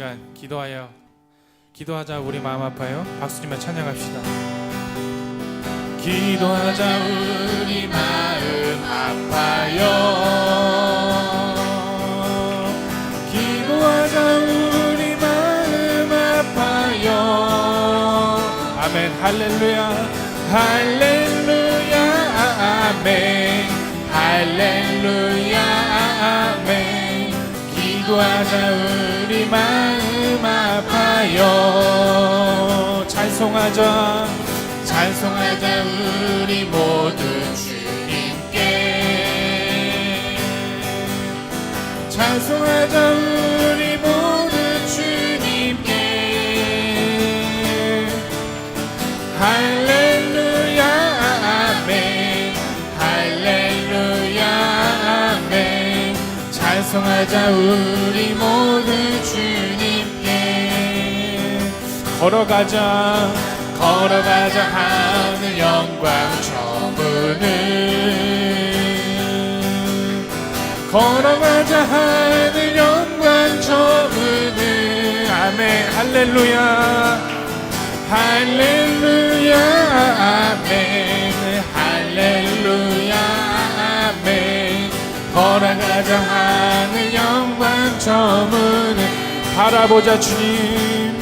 시간 기도하여 기도하자 우리 마음 아파요. 박수 치며 찬양합시다. 기도하자 우리 마음 아파요. 기도하자 우리 마음 아파요. 아멘 할렐루야 할렐루야 아멘 할렐루야 기도하자 우리 마음 아파요. 찬송하자 찬송하자 우리 모두 주님께. 찬송하자 찬송하자 우리 모두 주님께. 걸어가자. 걸어가자 하늘 영광 저문을. 걸어가자 하늘 영광 저문을. 아멘. 할렐루야. 할렐루야. 아멘 가자 하늘 영광 저 문을 바라보자 주님.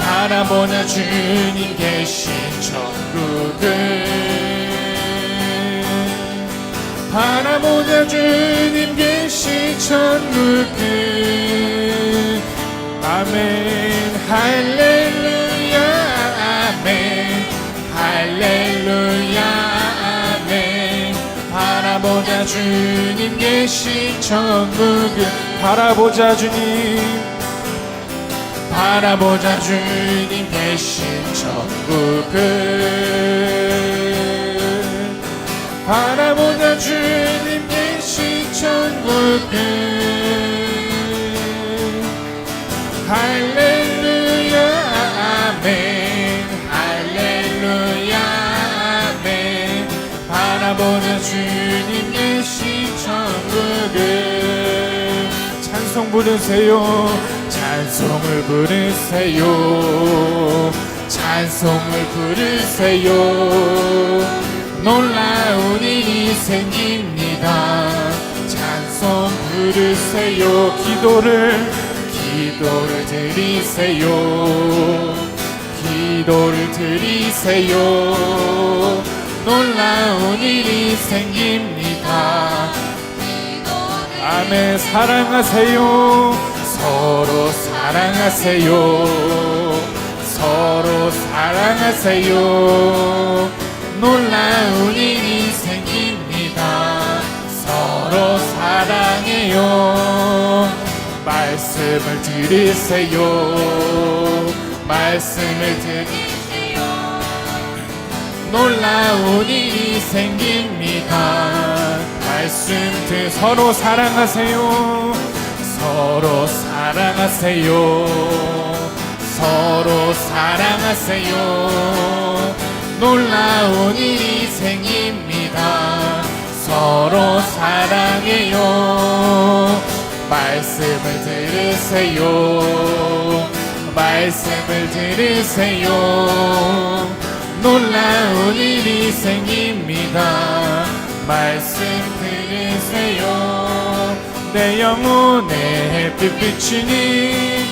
바라보자 주님 계신 천국을. 바라보자 주님 계신 천국을. 아멘. 할렐루야 아멘. 할렐루야 바라보자 주님 계신 천국을 바라보자 주님. 바라보자 주님 계신 천국을 찬송 부르세요. 찬송을 부르세요. 찬송을 부르세요. 놀라운 일이 생깁니다. 찬송 부르세요. 기도를 기도를 드리세요. 기도를 드리세요. 놀라운 일이 생깁니다 아멘 사랑하세요. 서로 사랑하세요. 서로 사랑하세요. 놀라운 일이 생깁니다. 서로 사랑해요. 말씀을 들으세요. 말씀을 들으세요. 놀라운 일이 생깁니다 말씀 들 서로 사랑하세요. 서로 사랑하세요. 서로 사랑하세요. 놀라운 일이 생깁니다. 서로 사랑해요. 말씀을 들으세요. 말씀을 들으세요. 놀라운 일이 생깁니다 말씀 들으세요. 내 영혼의 햇빛 비치니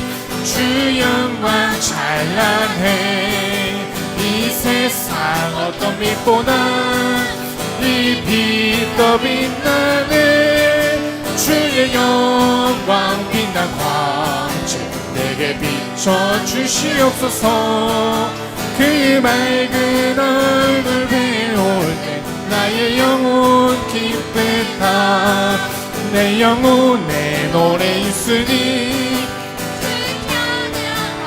주 영광 찬란해. 이 세상 어떤 빛보다 이 빛더 빛나네. 주의 영광 빛난 광채 내게 비춰 주시옵소서. 그 맑은 얼굴 배울 때 나의 영혼 기쁘다. 내 영혼에 노래 있으니.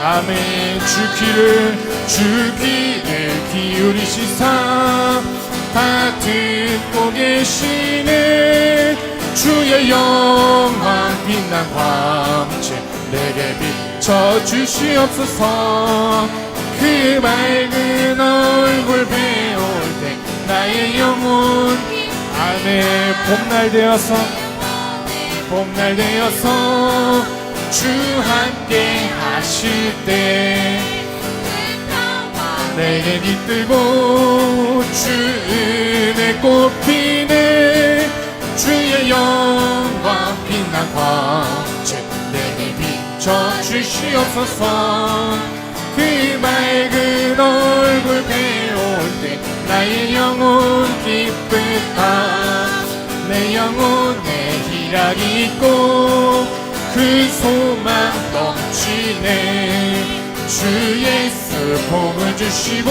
아멘. 주 귀를 주 귀를 기울이시사. 다 듣고 계시네 주의 영광 빛난 광채 내게 비춰 주시옵소서. 그 맑은 얼굴 때 나의 영혼. 안에 봄날 되어서 봄날 되어서 주 함께 하실 때 내게 깃들고 주 은혜 꽃피네 주의 영광 빛난 광채 내게 비춰 주시옵소서. 그 맑은 얼굴 배울 때 나의 영혼 기쁘다 내 영혼에 희락이 있고 그 소망 넘치네. 주 예수 복을 주시고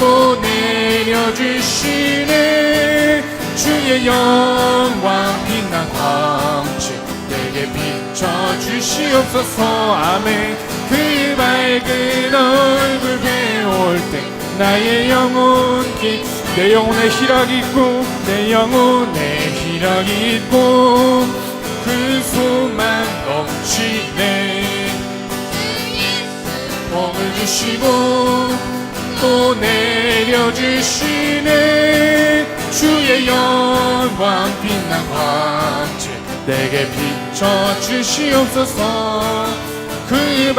또 내려주시네. 주의 영광 빛난 광채 내게 비춰주시옵소서. 아멘. 그 밝은 얼굴 배울 때 나의 영혼 깊내 영혼에 희락이 있고 내 영혼에 희락이 있고 그 소망 넘치네. 복을 주시고 또 내려주시네. 주의 영광 빛난 광채 내게 비춰 주시옵소서. 그밝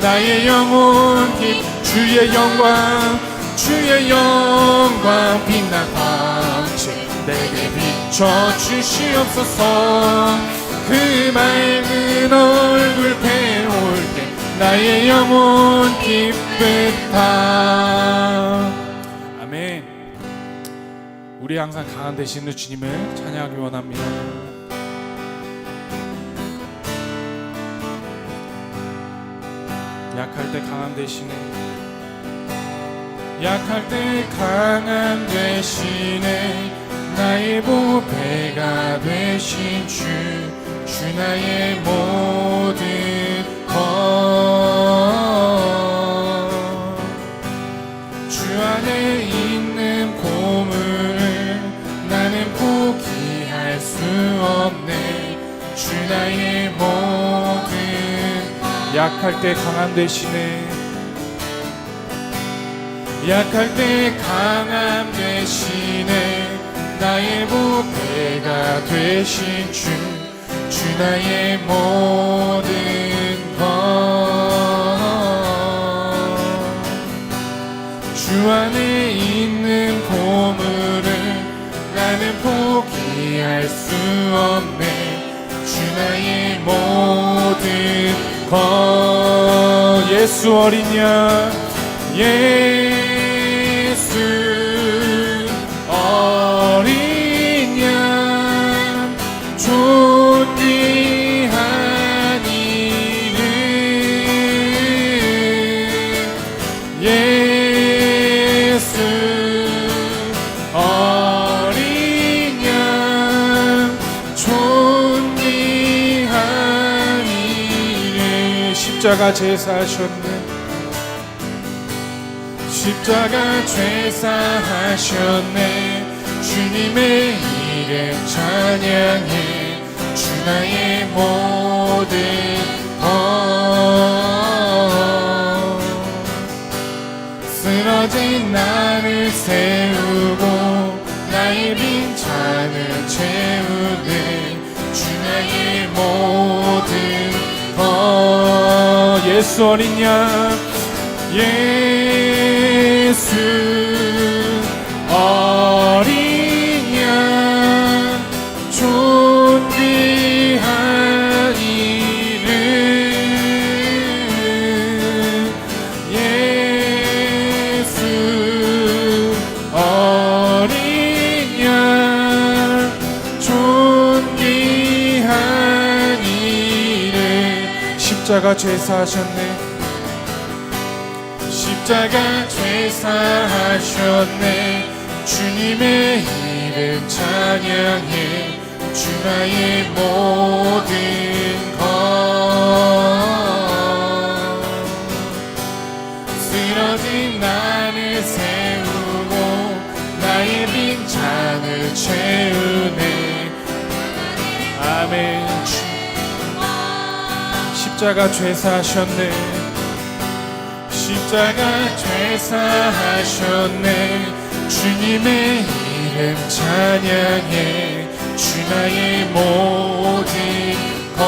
나의 영혼 깊 주의 영광 주의 영광 빛난 광채 내게 비춰 주시옵소서. 그 맑은 얼굴 배울 때 나의 영혼 기쁘다. 아멘. 우리 항상 강한 되시는 주님을 찬양하기 원합니다 약할 때 강한 되시네 약할 때 강한 되시네 나의 보배가 되신 주, 주 나의 모든 것. 주 안에 있는 보물을 나는 포기할 수 없네. 주 나의 약할 때 강한 되시네. 약할 때 강함 대신에 나의 보배가 되신 주, 주 나의 모 예수 어린 양, 예 십자가 제사하셨네. 십자가 죄사하셨네. 주님의 이름 찬양해. 주 나의 모든 것 쓰러진 나를 세우고 나의 빈 잔을 채우네. 주 나의 모든 것 예수 어린 양 예수 십자가 죄 사하셨네. 십자가 죄 사하셨네. 주님의 이름 찬양해. 주 나의 모든 것. 쓰러진 나를 세우고 나의 빈 잔을 채우네. 아멘. 주 십자가 죄사하셨네. 십자가 죄사하셨네. 주님의 이름 찬양해. 주 나의 모든 것.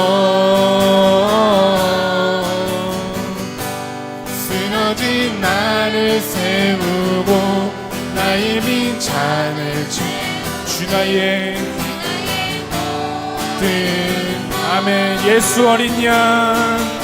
쓰러진 나를 세우고 나의 빈잔을 주 나의 예수 어린 양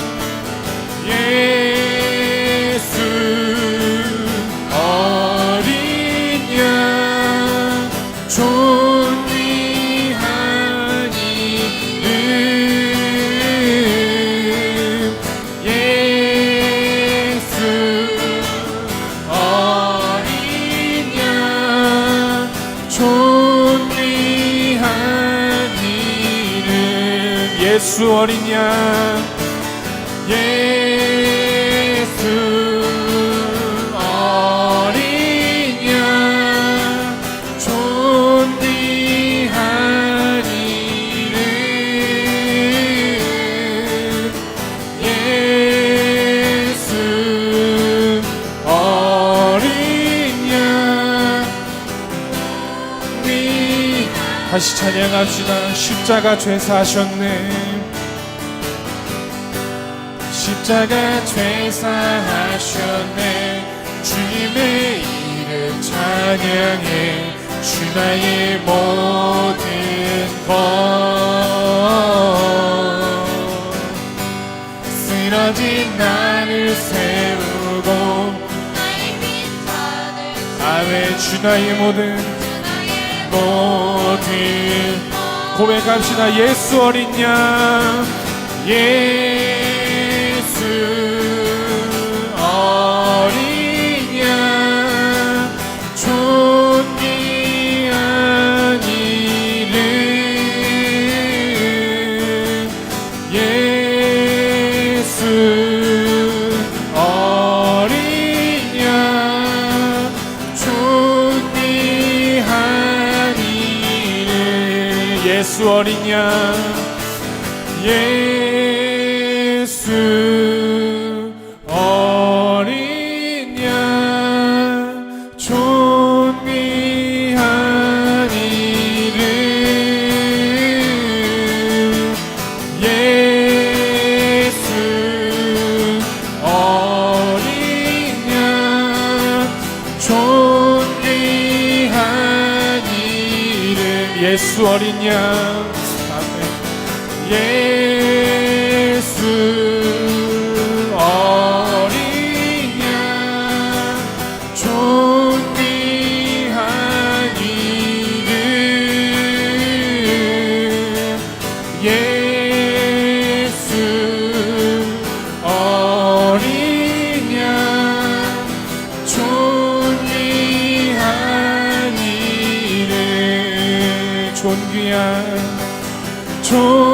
예수 어린 양 예수 어린 양 존귀한 이름 예수 어린 양 다시 찬양합시다. 십자가 죄사하셨네 십자가 죄사하셨네. 주님의 이름 찬양해. 주 나의 모든 것. 쓰러진 나를 세우고 아멘 주 나의 모든 모든 고백합시다. 예수 어린 양. 예 이름 예 수 어린 양 존귀한 존귀